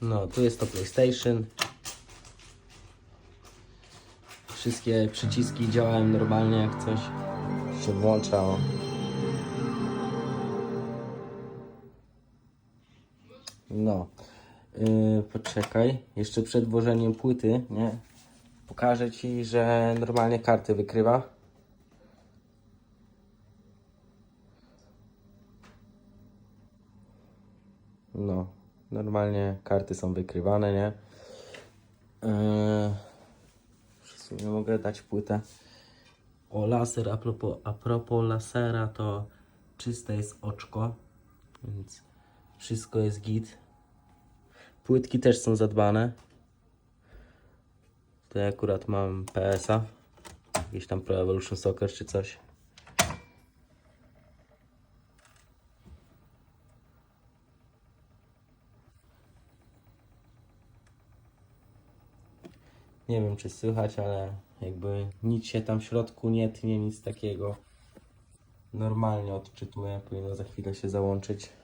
No, tu jest to PlayStation. Wszystkie przyciski działają normalnie jak coś się włącza. o. No, yy, poczekaj, jeszcze przed włożeniem płyty, nie? Pokażę Ci, że normalnie karty wykrywa. No, normalnie karty są wykrywane, nie? Yy, w sumie mogę dać płytę. O laser, a propos, a propos lasera, to czyste jest oczko, więc wszystko jest git. Płytki też są zadbane. Tutaj akurat mam PSA, jakiś tam Pro Evolution Soccer czy coś. Nie wiem czy słychać, ale jakby nic się tam w środku nie tnie, nic takiego. Normalnie odczytuję, powinno za chwilę się załączyć.